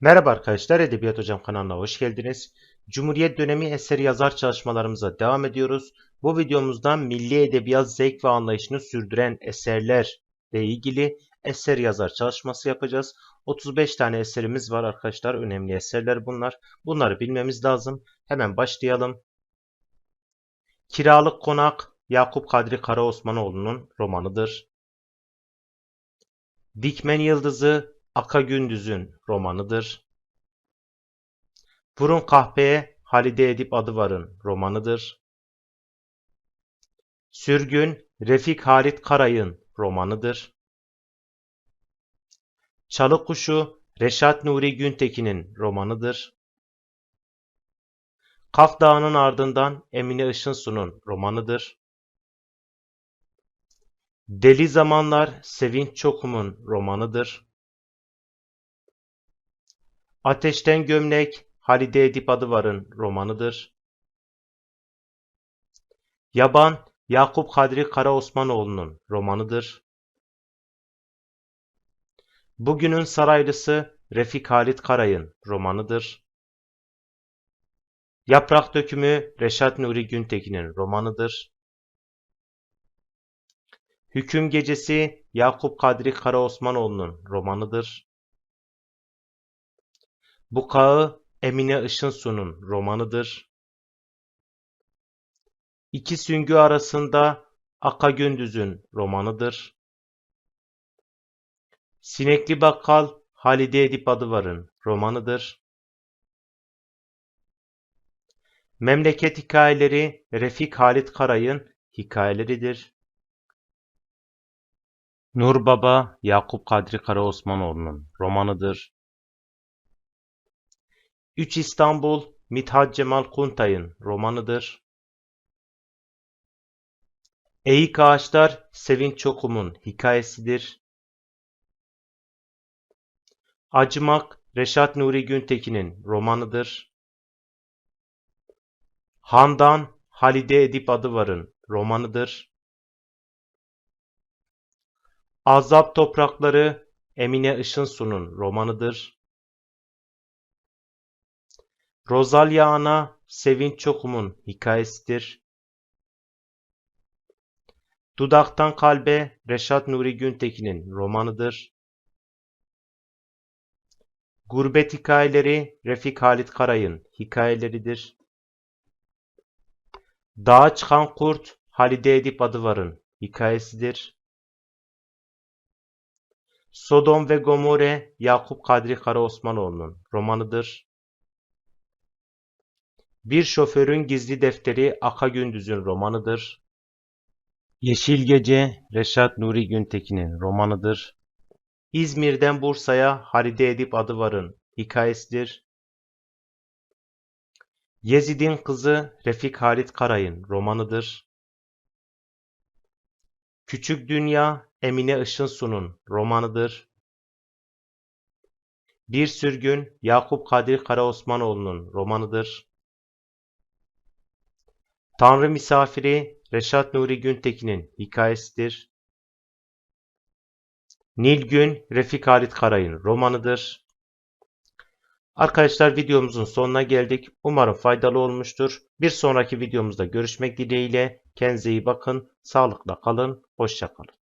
Merhaba arkadaşlar, Edebiyat Hocam kanalına hoş geldiniz. Cumhuriyet dönemi eseri yazar çalışmalarımıza devam ediyoruz. Bu videomuzda milli edebiyat zevk ve anlayışını sürdüren eserlerle ilgili eser yazar çalışması yapacağız. 35 tane eserimiz var arkadaşlar. Önemli eserler bunlar. Bunları bilmemiz lazım. Hemen başlayalım. Kiralık Konak Yakup Kadri Karaosmanoğlu'nun romanıdır. Dikmen Yıldızı Aka Gündüz'ün romanıdır. Vurun Kahpeye Halide Edip Adıvar'ın romanıdır. Sürgün Refik Halit Karay'ın romanıdır. Çalı Kuşu Reşat Nuri Güntekin'in romanıdır. Kaf Dağı'nın ardından Emine Işınsu'nun romanıdır. Deli Zamanlar Sevinç Çokum'un romanıdır. Ateşten Gömlek Halide Edip Adıvar'ın romanıdır. Yaban Yakup Kadri Karaosmanoğlu'nun romanıdır. Bugünün Saraylısı Refik Halit Karay'ın romanıdır. Yaprak Dökümü Reşat Nuri Güntekin'in romanıdır. Hüküm Gecesi Yakup Kadri Karaosmanoğlu'nun romanıdır. Bukağı Emine Işınsu'nun romanıdır. İki Süngü Arasında Aka Gündüz'ün romanıdır. Sinekli Bakkal Halide Edip Adıvar'ın romanıdır. Memleket Hikayeleri Refik Halit Karay'ın hikayeleridir. Nur Baba Yakup Kadri Karaosmanoğlu'nun romanıdır. Üç İstanbul Mithat Cemal Kuntay'ın romanıdır. Eğik Ağaçlar Sevinç Çokum'un hikayesidir. Acımak Reşat Nuri Güntekin'in romanıdır. Handan Halide Edip Adıvar'ın romanıdır. Azap Toprakları Emine Işınsu'nun romanıdır. Rosalya Ana Sevinç Çokum'un hikayesidir. Dudaktan Kalbe Reşat Nuri Güntekin'in romanıdır. Gurbet Hikayeleri Refik Halit Karay'ın hikayeleridir. Dağa Çıkan Kurt Halide Edip Adıvar'ın hikayesidir. Sodom ve Gomorre Yakup Kadri Karaosmanoğlu'nun romanıdır. Bir Şoförün Gizli Defteri Aka Gündüz'ün romanıdır. Yeşil Gece Reşat Nuri Güntekin'in romanıdır. İzmir'den Bursa'ya Halide Edip Adıvar'ın hikayesidir. Yezid'in Kızı Refik Halit Karay'ın romanıdır. Küçük Dünya Emine Işınsu'nun romanıdır. Bir Sürgün Yakup Kadri Karaosmanoğlu'nun romanıdır. Tanrı Misafiri Reşat Nuri Güntekin'in hikayesidir. Nilgün Refik Halit Karay'ın romanıdır. Arkadaşlar videomuzun sonuna geldik. Umarım faydalı olmuştur. Bir sonraki videomuzda görüşmek dileğiyle. Kendinize iyi bakın. Sağlıkla kalın. Hoşça kalın.